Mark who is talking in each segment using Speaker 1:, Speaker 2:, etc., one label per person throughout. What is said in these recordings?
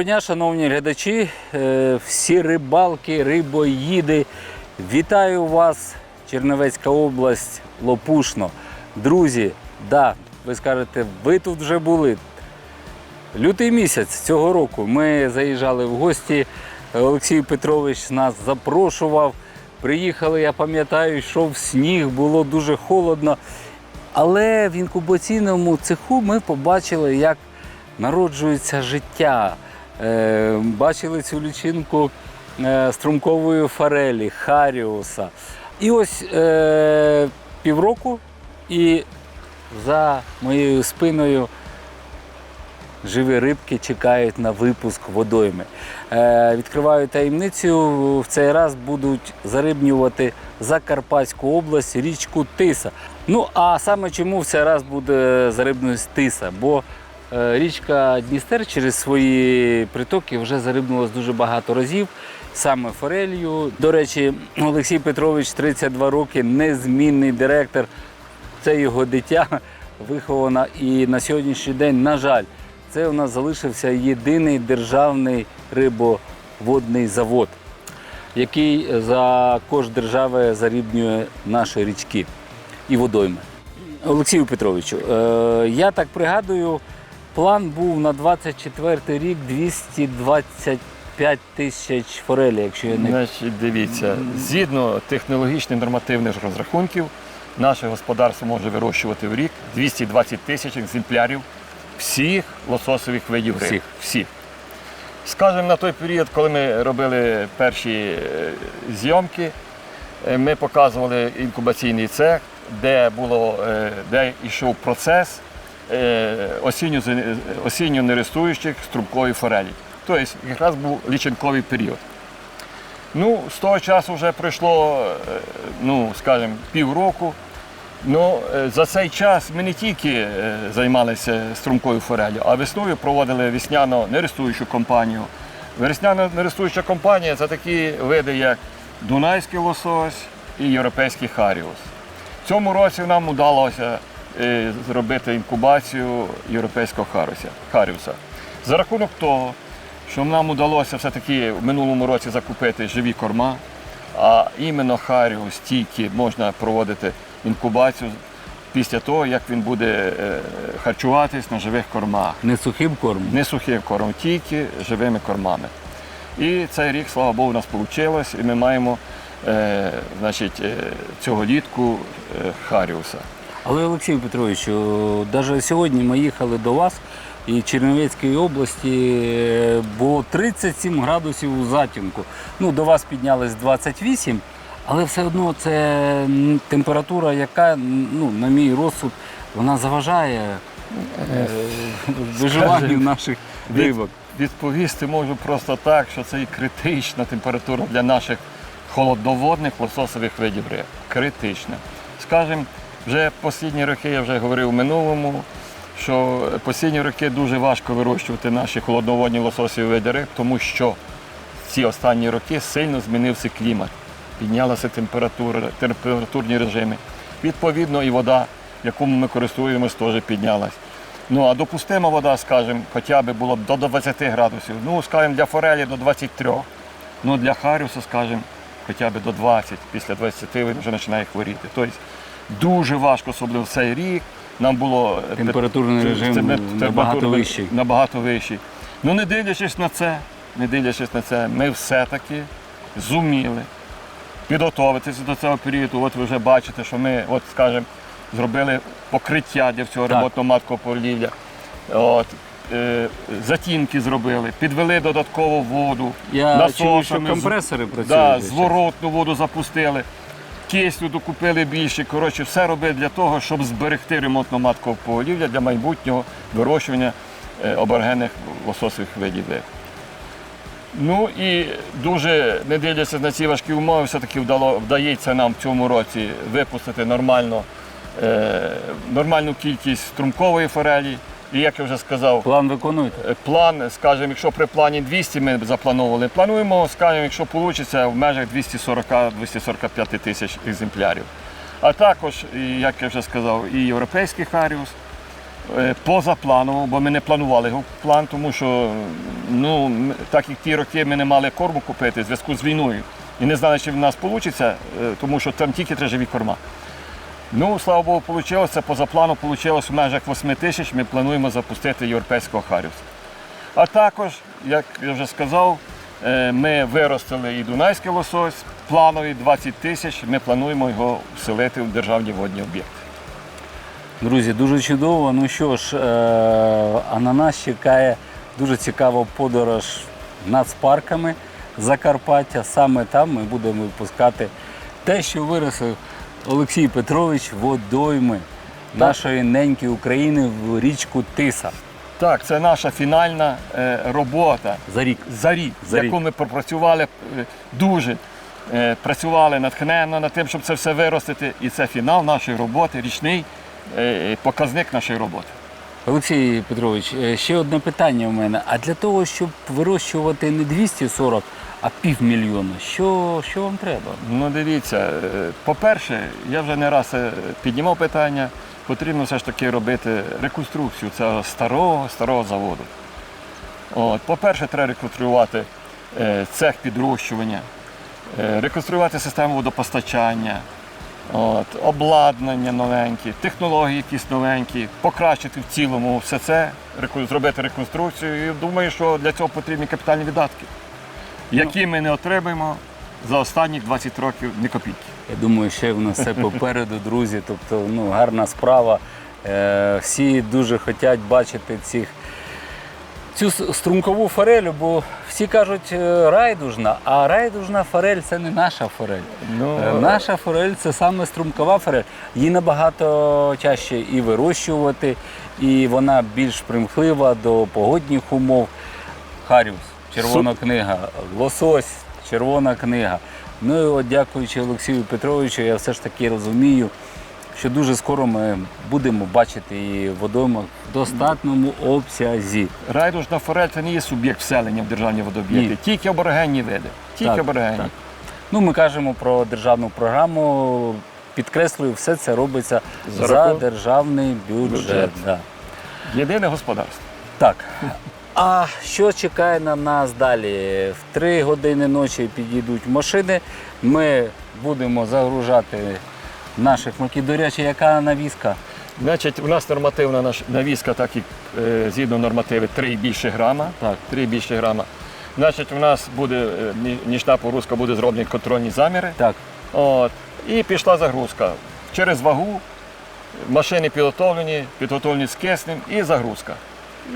Speaker 1: Доброго дня, шановні глядачі, е, всі рибалки, рибоїди. Вітаю вас, Чернівецька область, Лопушно. Друзі, да, ви скажете, ви тут вже були. Лютий місяць цього року ми заїжджали в гості. Олексій Петрович нас запрошував. Приїхали, я пам'ятаю, йшов сніг, було дуже холодно. Але в інкубаційному цеху ми побачили, як народжується життя. Е, бачили цю лічинку е, струмкової форелі, Харіуса. І ось е, півроку, і за моєю спиною живі рибки чекають на випуск водойми. Відкриваю таємницю. В цей раз будуть зарибнювати Закарпатську область, річку Тиса. Ну а саме чому в цей раз буде зарибнюватися Тиса? Бо річка Дністер через свої притоки вже зарибнулась дуже багато разів. Саме форелью. До речі, Олексій Петрович 32 роки, незмінний директор. Це його дитя виховано. І на сьогоднішній день, на жаль, це у нас залишився єдиний державний рибоводний завод, який за кошт держави зарібнює наші річки і водойми. Олексію Петровичу, е, я так пригадую, план був на 24 рік 225 тисяч форелі, якщо я не
Speaker 2: Значить, дивіться, згідно технологічних нормативних розрахунків, наше господарство може вирощувати в рік 220 тисяч екземплярів всіх лососових видів риб.
Speaker 1: Всіх.
Speaker 2: всіх. Скажімо, на той період, коли ми робили перші е, зйомки, е, ми показували інкубаційний цех, де було, е, де йшов процес осінньо, осінньо нерестуючих струбкової форелі. Тобто якраз був лічинковий період. Ну, з того часу вже пройшло, е, ну, скажімо, півроку. Ну, е, за цей час ми не тільки е, займалися струмкою форелью, а весною проводили весняно-нерестуючу кампанію. Весняно-нерестуюча компанія це такі види, як Дунайський лосось і європейський харіус. В цьому році нам вдалося е, зробити інкубацію європейського харуся- харіуса. За рахунок того, що нам вдалося все-таки в минулому році закупити живі корма, а іменно харіус тільки можна проводити інкубацію після того, як він буде е, харчуватись на живих кормах.
Speaker 1: не сухим кормом.
Speaker 2: Не сухим кормом, тільки живими кормами. І цей рік, слава Богу, у нас вийшло, і ми маємо е, значить, е, цього літку е, харіуса.
Speaker 1: Але Олексій Петрович, навіть сьогодні ми їхали до вас, і в Чернівецькій області е, було 37 градусів у затінку. Ну, до вас піднялось 28, але все одно це температура, яка, ну, на мій розсуд, вона заважає е, виживанню наших рибок.
Speaker 2: Відповісти можу просто так, що це і критична температура для наших холодноводних лососових видів риб. Критична. Скажімо, вже останні роки, я вже говорив в минулому, що останні роки дуже важко вирощувати наші холодноводні лососові види риб, тому що ці останні роки сильно змінився клімат, піднялася температура, температурні режими. Відповідно, і вода, якому ми користуємось, теж піднялась. Ну а допустима вода, скажімо, хоча б було б до 20 градусів. Ну, скажімо, для форелі до 23. Ну для харіуса, скажімо, хоча б до 20. Після 20 він вже починає хворіти. Тобто дуже важко, особливо в цей рік. Нам було
Speaker 1: Температурний режим набагато вищий.
Speaker 2: Набагато вищий. Ну не дивлячись на це, не дивлячись на це, ми все-таки зуміли підготуватися до цього періоду. От ви вже бачите, що ми, от скажімо, зробили покриття для всього
Speaker 1: Так.
Speaker 2: ремонтного маткового полів'я. От, е, затінки зробили, підвели додаткову воду.
Speaker 1: Я чую, що компресори працюють.
Speaker 2: Да, зворотну воду запустили. Кисню докупили більше. Коротше, все робили для того, щоб зберегти ремонтно маткового полів'я для майбутнього вирощування е, обергенних лососових видів. Ну і дуже, не дивлячись на ці важкі умови, все-таки вдається нам в цьому році випустити нормально, е, нормальну кількість струмкової форелі. І як я вже сказав,
Speaker 1: План виконуєте?
Speaker 2: Е, План, скажімо, якщо при плані 200 ми заплановували, плануємо, скажімо, якщо вийде, в межах 240-245 тисяч екземплярів. А також, і, як я вже сказав, і європейський харіус, е, позапланово, бо ми не планували його в план, тому що ну, так як ті роки ми не мали корму купити в зв'язку з війною. І не знали, чи в нас вийде, тому що там тільки три живі корма. Ну, слава Богу, вийшло. Поза плану вийшло в межах 8 тисяч. Ми плануємо запустити європейського харіуса. А також, як я вже сказав, е, ми виростили і дунайський лосось, плановий 20 тисяч. Ми плануємо його вселити в державні водні об'єкти.
Speaker 1: Друзі, дуже чудово. Ну що ж, е- а на нас чекає дуже цікава подорож нацпарками Закарпаття. Саме там ми будемо випускати те, що виросив Олексій Петрович водойми нашої неньки України в річку Тиса.
Speaker 2: Так, це наша фінальна е, робота
Speaker 1: За рік.
Speaker 2: за рік,
Speaker 1: За
Speaker 2: яку
Speaker 1: рік.
Speaker 2: ми пропрацювали е, дуже. е, Працювали натхненно над тим, щоб це все виростити. І це фінал нашої роботи, річний е, показник нашої роботи.
Speaker 1: Олексій Петрович, е, ще одне питання у мене. А для того, щоб вирощувати не 240, а півмільйона, що, що вам треба?
Speaker 2: Ну, дивіться, е, по-перше, я вже не раз е, піднімав питання, потрібно все ж таки робити реконструкцію цього старого старого заводу. От, по-перше, треба реконструювати е, цех підрощування, реконструювати систему водопостачання, от, обладнання новеньке, технології якісь новенькі, покращити в цілому все це, зробити реконструкцію. І думаю, що для цього потрібні капітальні видатки, які ми не отримаємо за останні 20 років ні копійки.
Speaker 1: Я думаю, ще в нас все попереду, друзі. Тобто, ну, гарна справа. Е, всі дуже хочуть бачити цих, цю с- струмкову форель, бо всі кажуть е, райдужна, а райдужна форель це не наша форель.
Speaker 2: Ну,
Speaker 1: Е, Наша форель це саме струмкова форель. Її набагато чаще і вирощувати, і вона більш примхлива до погодних умов. Харіус, червона книга, лосось, червона книга. Ну і от дякуючи Олексію Петровичу, я все ж таки розумію, що дуже скоро ми будемо бачити її водоймах в достатньому обсязі.
Speaker 2: Райдужна форель це не є суб'єкт вселення в державні водооб'єкти,
Speaker 1: Ні.
Speaker 2: тільки аборигенні види. Тільки
Speaker 1: Так,
Speaker 2: аборигенні.
Speaker 1: так. Ну, ми кажемо про державну програму. Підкреслюю, все це робиться
Speaker 2: За
Speaker 1: за,
Speaker 2: рахунок
Speaker 1: державний бюджет.
Speaker 2: бюджет.
Speaker 1: Да.
Speaker 2: Єдине господарство.
Speaker 1: Так. А що чекає на нас далі? В 3 години ночі підійдуть машини. Ми будемо загружати наших маків. До речі, яка навіска?
Speaker 2: Значить, у нас нормативна наш- навіска, так як е, згідно нормативи 3 і більше грама.
Speaker 1: Так.
Speaker 2: 3 більше грама. Значить, у нас буде е, ні- нічна погрузка, буде зроблені контрольні заміри.
Speaker 1: Так.
Speaker 2: От, і пішла загрузка. Через вагу, машини підготовлені, підготовлені з киснем і загрузка.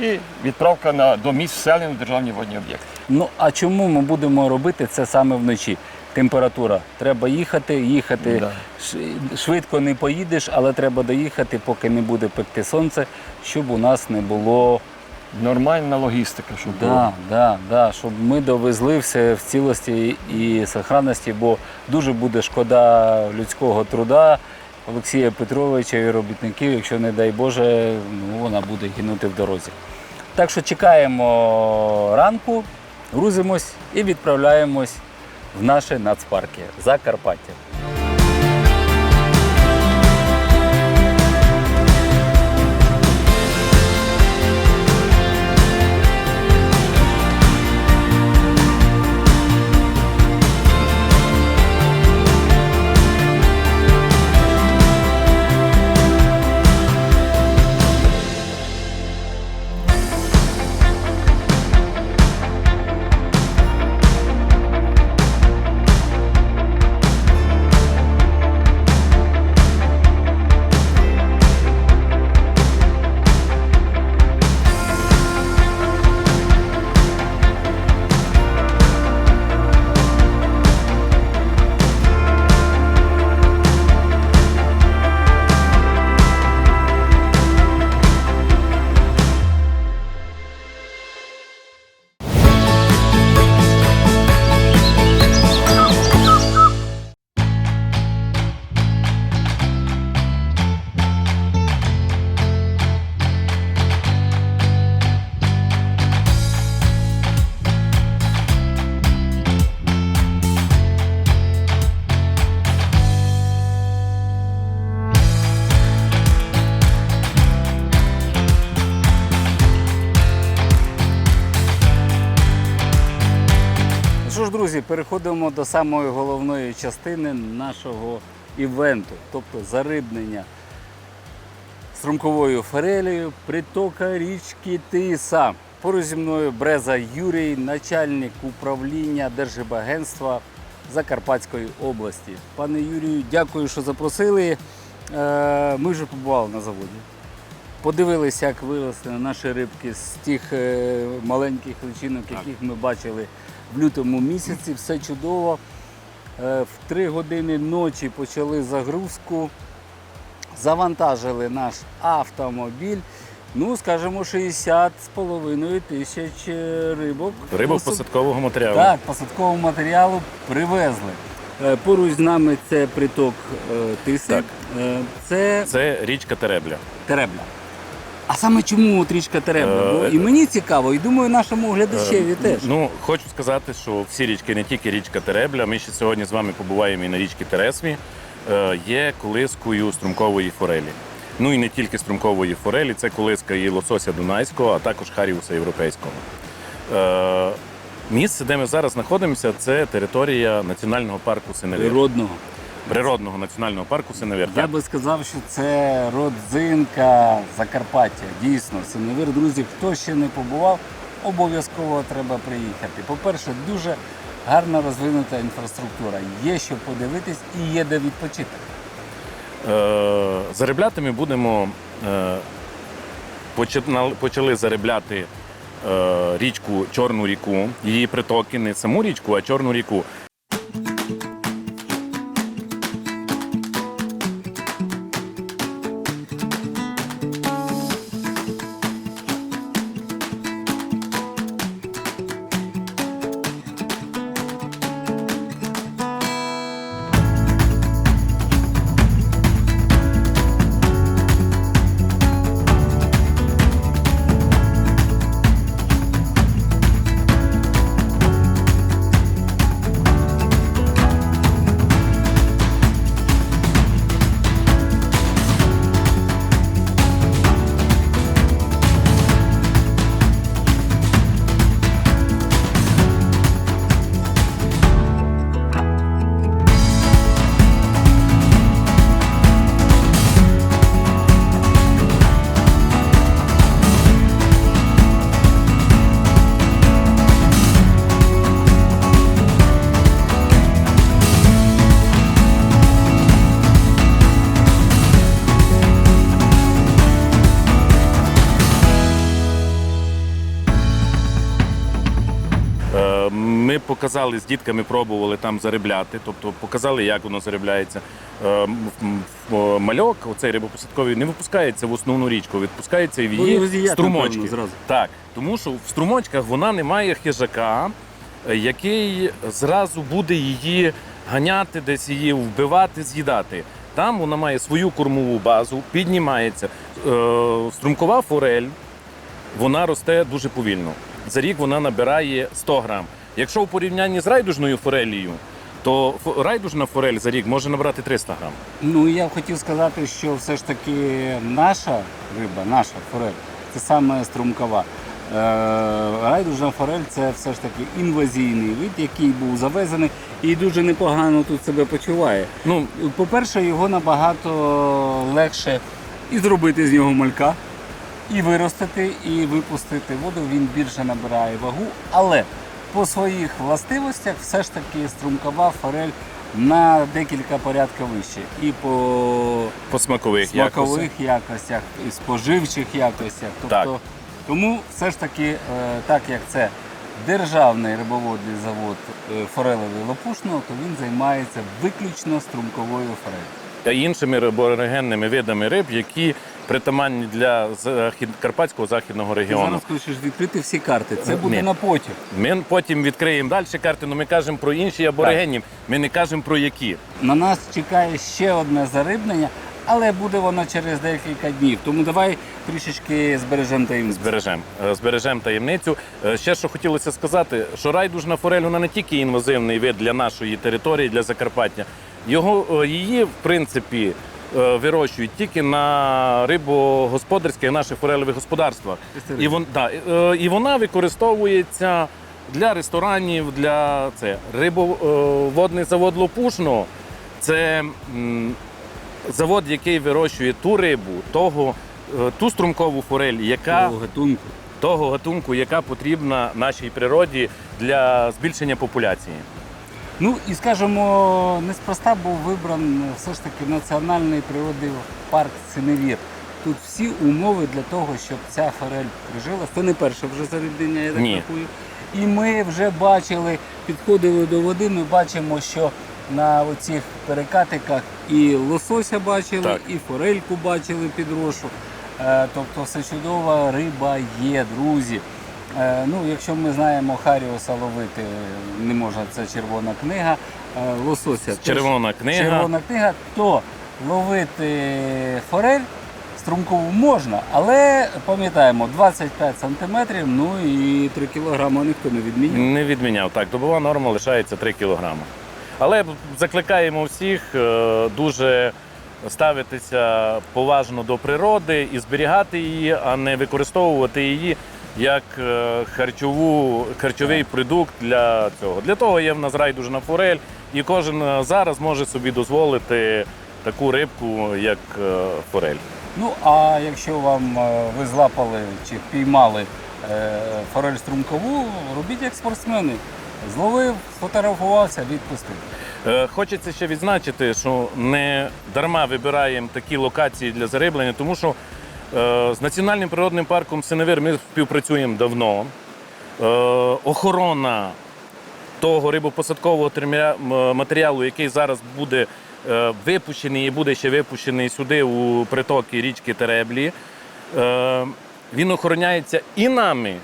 Speaker 2: І відправка на, до місць вселення в державні водні об'єкти.
Speaker 1: Ну а чому ми будемо робити це саме вночі? Температура. Треба їхати, їхати.
Speaker 2: Да.
Speaker 1: Ш- Швидко не поїдеш, але треба доїхати, поки не буде пекти сонце, щоб у нас не було
Speaker 2: Нормальна логістика, щоб
Speaker 1: Да,
Speaker 2: було.
Speaker 1: да, да, щоб ми довезли все в цілості і сохранності, бо дуже буде шкода людського труда Олексія Петровича і робітників, якщо, не дай Боже, ну, вона буде гинути в дорозі. Так що чекаємо ранку, грузимось і відправляємось в наші нацпарки Закарпаття. Переходимо до самої головної частини нашого івенту, тобто зарибнення струмковою форелею притока річки Тиса. Поруч зі мною Бреза Юрій, начальник управління Держибагентства Закарпатської області. Пане Юрію, дякую, що запросили. Е, Ми вже побували на заводі. Подивилися, як виросли наші рибки з тих е, маленьких личинок, яких ми бачили в лютому місяці. Все чудово. Е, В 3 години ночі почали загрузку, завантажили наш автомобіль. Ну, скажімо, 60 з половиною тисяч е, рибок.
Speaker 3: Рибок посадкового матеріалу.
Speaker 1: Так, посадкового матеріалу привезли. Е, Поруч з нами це приток Тиси.
Speaker 3: Так.
Speaker 1: Це
Speaker 3: Це річка Теребля.
Speaker 1: Теребля. А саме чому от річка Теребля? Бо
Speaker 3: Е,
Speaker 1: і мені цікаво, і думаю, нашому глядачеві
Speaker 3: Е,
Speaker 1: теж.
Speaker 3: Ну, хочу сказати, що всі річки, не тільки річка Теребля, ми ще сьогодні з вами побуваємо і на річці Тересві, е, є колискою струмкової форелі. Ну і не тільки струмкової форелі, це колиска і лосося Дунайського, а також Харіуса європейського. Е, Місце, де ми зараз знаходимося, це територія національного парку Синевир.
Speaker 1: Природного.
Speaker 3: Природного національного парку Синевир.
Speaker 1: Я би сказав, що це родзинка Закарпаття. Дійсно, Синевир, друзі, хто ще не побував, обов'язково треба приїхати. По-перше, дуже гарно розвинута інфраструктура. Є що подивитись і є де відпочити.
Speaker 3: Е, Заробляти ми будемо. е, Почали заробляти е, річку Чорну ріку, її притоки, не саму річку, а Чорну ріку. Показали з дітками, пробували там заробляти, тобто показали, як воно заробляється. Е, м- Мальок, оцей рибопосадковий, не випускається в основну річку, відпускається в
Speaker 1: Ну,
Speaker 3: її
Speaker 1: розіяти,
Speaker 3: струмочки.
Speaker 1: зразу.
Speaker 3: Так, тому що в струмочках вона не має хижака, е, який зразу буде її ганяти, десь її вбивати, з'їдати. Там вона має свою кормову базу, піднімається. Е, Струмкова форель, вона росте дуже повільно. За рік вона набирає 100 грам. Якщо в порівнянні з райдужною форелією, то райдужна форель за рік може набрати 300 грам.
Speaker 1: Ну я б хотів сказати, що все ж таки наша риба, наша форель, це саме струмкова. Е, Райдужна форель це все ж таки інвазійний вид, який був завезений і дуже непогано тут себе почуває.
Speaker 3: Ну,
Speaker 1: По-перше, його набагато легше і зробити з нього малька, і виростити, і випустити воду. Він більше набирає вагу, але по своїх властивостях все ж таки струмкова форель на декілька порядків вище. І по
Speaker 3: по смакових,
Speaker 1: смакових якостях, і споживчих якостях. Тобто,
Speaker 3: Так.
Speaker 1: Тому все ж таки, е, так як це державний рибоводний завод е, форелевий Лопушного, то він займається виключно струмковою форелью.
Speaker 3: Та іншими риборегенними видами риб, які притаманні для захід... карпатського західного
Speaker 1: Ти
Speaker 3: регіону.
Speaker 1: зараз хочеш відкрити всі карти. Це
Speaker 3: Ні.
Speaker 1: буде на потім.
Speaker 3: Ми потім відкриємо далі карти, але ми кажемо про інші аборигенів, ми не кажемо про які.
Speaker 1: На нас чекає ще одне зарибнення, але буде воно через декілька днів. Тому давай трішечки збережемо таємницю.
Speaker 3: Збережемо Е, збережемо таємницю. Е, Ще що хотілося сказати, що райдужна форель вона не тільки інвазивний вид для нашої території, для Закарпаття. Його е, її, в принципі, е, вирощують тільки на рибогосподарських наших форелевих господарствах. І, вон, да, е, і вона використовується для ресторанів, для це. Рибоводний завод Лопушно це завод, який вирощує ту рибу, того, ту струмкову форель, яка
Speaker 1: Того гатунку.
Speaker 3: того гатунку, яка потрібна нашій природі для збільшення популяції.
Speaker 1: Ну і скажімо, неспроста був вибран все ж таки національний природний парк Синевір. Тут всі умови для того, щоб ця форель прижилась. Це не перше вже зарядення, я так
Speaker 3: Ні.
Speaker 1: рахую. І ми вже бачили, підходили до води, ми бачимо, що на оцих перекатиках і лосося бачили,
Speaker 3: Так.
Speaker 1: і форельку бачили під рошу. Е, Тобто все чудова риба є, друзі. Е, Ну, якщо ми знаємо Харіуса ловити не можна, це червона книга. Е, Лосося теж
Speaker 3: Червона книга.
Speaker 1: червона книга, то ловити форель струмкову можна, але пам'ятаємо 25 сантиметрів, ну і 3 кілограми ніхто не відміняв.
Speaker 3: Не відміняв. Так, добова норма лишається 3 кілограми. Але закликаємо всіх е, дуже ставитися поважно до природи і зберігати її, а не використовувати її як е, харчову, харчовий продукт для цього. Для того є в нас райдужна форель, і кожен е, зараз може собі дозволити таку рибку, як е, форель.
Speaker 1: Ну а якщо вам ви злапали чи впіймали е, форель струмкову, робіть як спортсмени. Зловив, сфотографувався, відпустив.
Speaker 3: Хочеться ще відзначити, що не дарма вибираємо такі локації для зариблення, тому що з Національним природним парком Синевир ми співпрацюємо давно. Е, Охорона того рибопосадкового матеріалу, який зараз буде е, випущений і буде ще випущений сюди у притоки річки Тереблі, е, він охороняється і нами,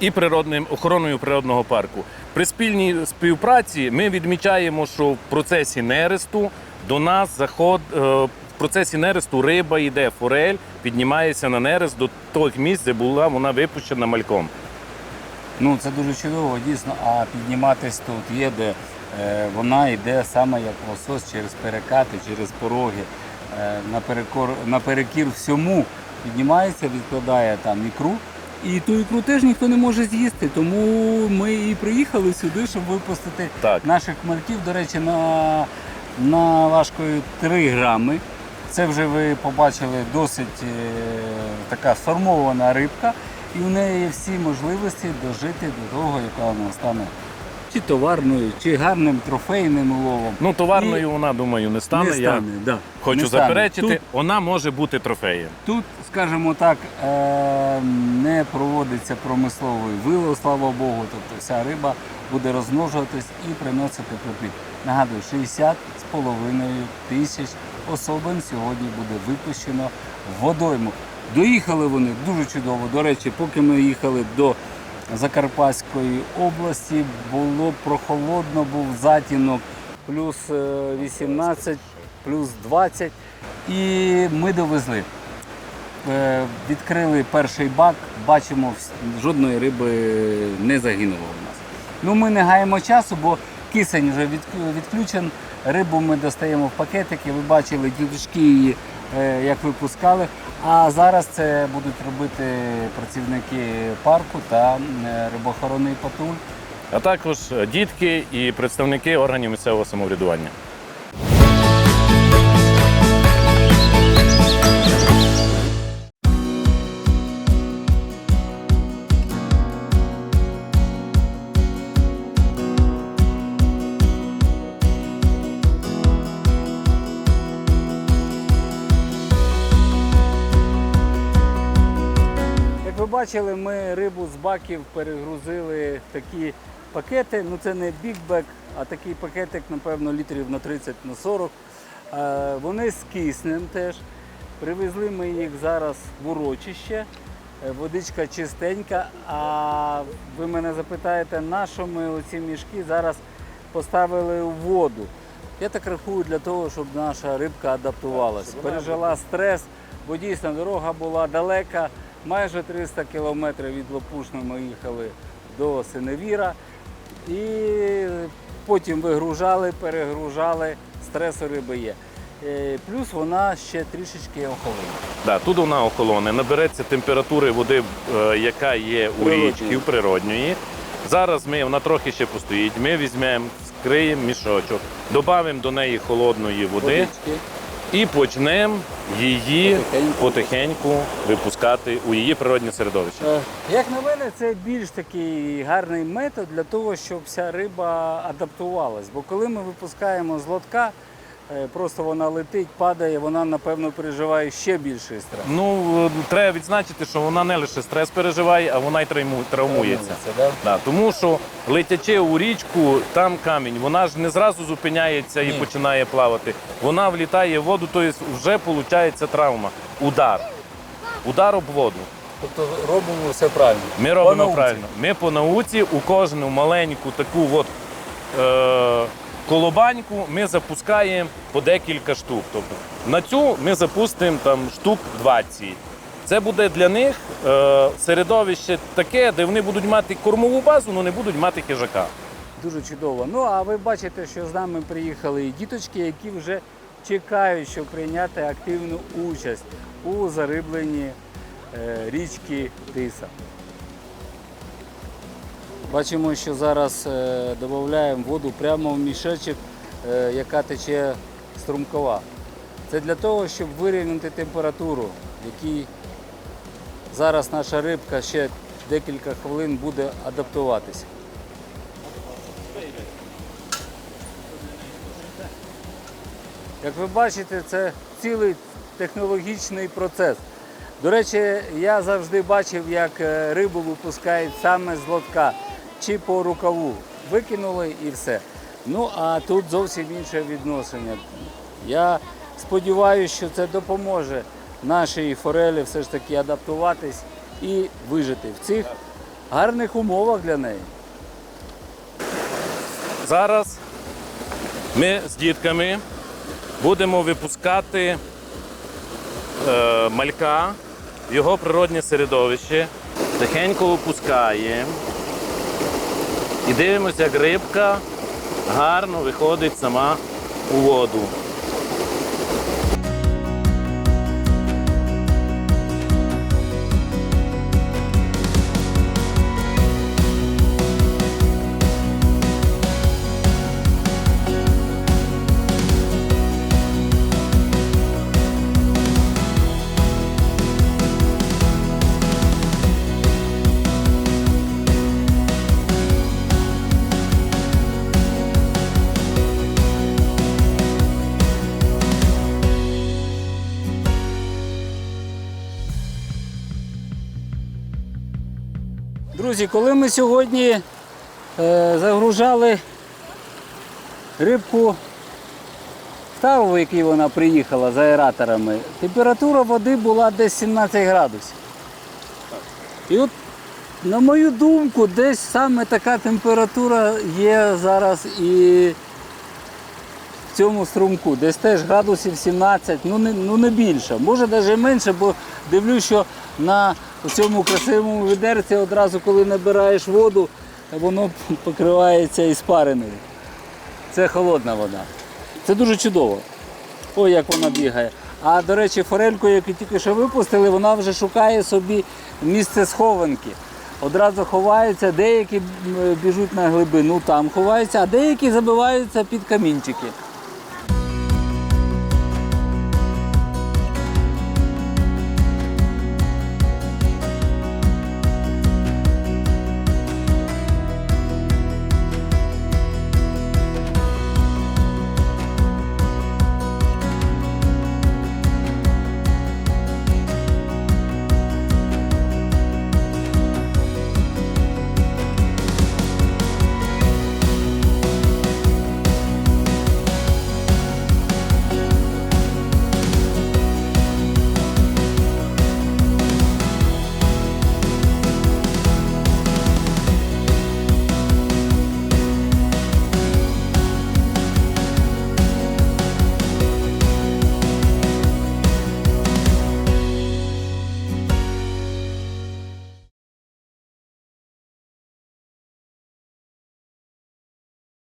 Speaker 3: і природним охороною природного парку. При спільній співпраці ми відмічаємо, що в процесі нересту до нас заход е, процесі нересту риба йде, форель піднімається на нерест до того місць, де була вона випущена мальком.
Speaker 1: Ну це дуже чудово, дійсно. А підніматись тут є, де е, вона йде саме як лосось через перекати, через пороги, е, наперекор, наперекір всьому піднімається, відкладає там ікру. І ту ікру теж ніхто не може з'їсти, тому ми і приїхали сюди, щоб випустити
Speaker 3: Так.
Speaker 1: наших мальків. До речі, на, на важкою 3 грами. Це вже ви побачили досить е, така сформована рибка, і в неї всі можливості дожити до того, яка вона стане чи товарною, чи гарним трофейним уловом.
Speaker 3: Ну, товарною вона, думаю, не стане.
Speaker 1: не
Speaker 3: Я
Speaker 1: да.
Speaker 3: хочу
Speaker 1: не стане.
Speaker 3: заперечити,
Speaker 1: Тут,
Speaker 3: вона може бути трофеєм.
Speaker 1: тут, скажімо так, е, не проводиться промисловий вилов, слава Богу. Тобто вся риба буде розмножуватись і приносити прибуток. Нагадую, 60 з половиною тисяч особин сьогодні буде випущено в водойму. Доїхали вони дуже чудово. До речі, поки ми їхали до Закарпатської області, було прохолодно, був затінок, плюс е, 18, плюс 20. І ми довезли. Е, Відкрили перший бак, бачимо, жодної риби не загинуло у нас. Ну, ми не гаємо часу, бо кисень вже від- відключен. Рибу ми достаємо в пакетики. Ви бачили дідушки її, е, як випускали. А зараз це будуть робити працівники парку та рибохоронний рибоохоронний патруль.
Speaker 3: А також е, дітки і представники органів місцевого самоврядування.
Speaker 1: Бачили, ми рибу з баків перегрузили в такі пакети. Ну це не бікбек, а такий пакетик, напевно, літрів на 30 на 40. Е, Вони з киснем теж. Привезли ми їх зараз в урочище. Е, Водичка чистенька. А ви мене запитаєте, на що ми оці мішки зараз поставили у воду? Я так рахую для того, щоб наша рибка адаптувалася, пережила стрес, бо дійсно дорога була далека, майже 300 кілометрів від Лопушна ми їхали до Синевіра. І потім вигружали, перегружали, стресу риби є. Е, Плюс вона ще трішечки охолоне.
Speaker 3: Да, тут вона охолоне, набереться температури води, е, яка є у річці, природньої. Зараз ми, вона трохи ще постоїть. Ми візьмемо, скриємо мішочок, додамо до неї холодної води
Speaker 1: Водички.
Speaker 3: І почнемо її
Speaker 1: Потихеньку.
Speaker 3: потихеньку випускати у її природне середовище.
Speaker 1: Е, Як на мене, це більш такий гарний метод для того, щоб вся риба адаптувалась. Бо коли ми випускаємо з лотка, просто вона летить, падає, вона напевно переживає ще більший страх.
Speaker 3: Ну, е, треба відзначити, що вона не лише стрес переживає, а вона й травму- травмується.
Speaker 1: да?
Speaker 3: Да, тому що летячи у річку, там камінь, вона ж не зразу зупиняється і
Speaker 1: Ні.
Speaker 3: починає плавати. Вона влітає в воду, тобто вже виходить травма. Удар. Удар об воду.
Speaker 1: Тобто робимо все правильно.
Speaker 3: Ми робимо правильно. Ми по науці у кожну маленьку таку от, е, колобаньку ми запускаємо по декілька штук. Тобто на цю ми запустимо там штук 20. Це буде для них е, середовище таке, де вони будуть мати кормову базу, але не будуть мати хижака.
Speaker 1: Дуже чудово. Ну а ви бачите, що з нами приїхали і діточки, які вже чекають, щоб прийняти активну участь у зарибленні е, річки Тиса. Бачимо, що зараз е, додаємо воду прямо в мішечок, е, яка тече струмкова. Це для того, щоб вирівняти температуру, якій зараз наша рибка ще декілька хвилин буде адаптуватися. Як ви бачите, це цілий технологічний процес. До речі, я завжди бачив, як е, рибу випускають саме з лотка чи по рукаву. Викинули і все. Ну а тут зовсім інше відношення. Я сподіваюся, що це допоможе нашій форелі все ж таки адаптуватись і вижити в цих гарних умовах для неї.
Speaker 3: Зараз ми з дітками будемо випускати е, малька в його природне середовище. Тихенько випускаємо. І дивимося, як рибка гарно виходить сама у воду.
Speaker 1: Друзі, коли ми сьогодні е, загружали рибку в якій вона приїхала з аераторами, температура води була десь 17 градусів. І от, на мою думку, десь саме така температура є зараз і в цьому струмку. Десь теж градусів 17, ну не, ну не більше. Може навіть менше, бо дивлюсь, що на цьому красивому відерці одразу, коли набираєш воду, воно покривається іспариною. Це холодна вода. Це дуже чудово. Ой, як вона бігає. А до речі, форельку, яку тільки що випустили, вона вже шукає собі місце схованки. Одразу ховаються, деякі біжуть на глибину, там ховаються, а деякі забиваються під камінчики.